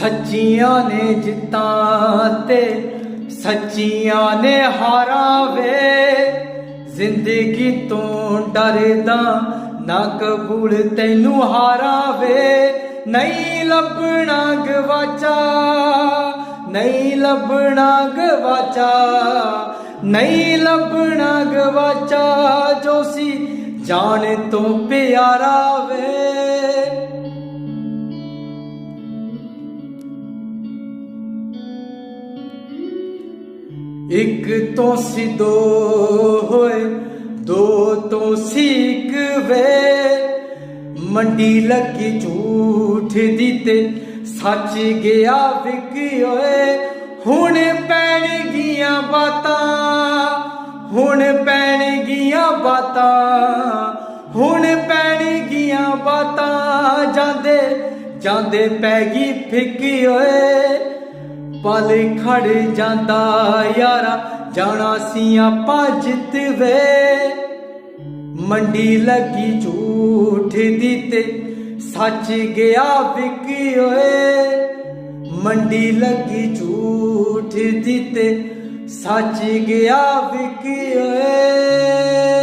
ਸੱਚੀਆਂ ਨੇ ਜਿੱਤਾਂ ਤੇ ਸੱਚੀਆਂ ਨੇ ਹਾਰਾਂ ਵੇ ਜ਼ਿੰਦਗੀ ਤੋਂ ਡਰਦਾ ਨਾ ਕਬੂਲ ਤੈਨੂੰ ਹਾਰਾਂ ਵੇ ਨਹੀਂ ਲੱਭਣਾ ਗਵਾਚਾ, ਨਹੀਂ ਲੱਭਣਾ ਗਵਾਚਾ, ਨਹੀਂ ਲੱਭਣਾ ਗਵਾਚਾ ਜੋ ਸੀ ਜਾਣ ਤੋਂ ਪਿਆਰਾ ਵੇ। ਇੱਕ ਤੋਂ ਸੀ ਦੋ ਹੋਏ, ਦੋ ਤੋਂ ਸੀ ਇੱਕ ਵੇ। ਮੰਡੀ ਲੱਗੀ ਝੂਠ ਦੀ ਤੇ ਸੱਚ ਗਿਆ ਵਿਕ ਓਏ। ਹੁਣ ਪੈਣ ਗੀਆਂ ਬਾਤਾਂ, ਹੁਣ ਪੈਣ ਗੀਆਂ ਬਾਤਾਂ, ਹੁਣ ਪੈਣ ਗੀਆਂ ਬਾਤਾਂ। ਜਾਂਦੇ ਜਾਂਦੇ ਪੈ ਗਈ ਫਿੱਕ ਓਏ। ਪਲ ਖੜ ਜਾਂਦਾ ਯਾਰਾ, ਜਾਣਾ ਸੀ ਆਪਾਂ ਵੇ ਮੰਡੀ ਲੱਗੀ ਝੂਠ ਦੀ ਤੇ ਸੱਚ ਗਿਆ ਵਿਕ ਓਏ। ਮੰਡੀ ਲੱਗੀ ਝੂਠ ਦੀ ਤੇ ਸੱਚ ਗਿਆ ਵਿਕ ਓਏ।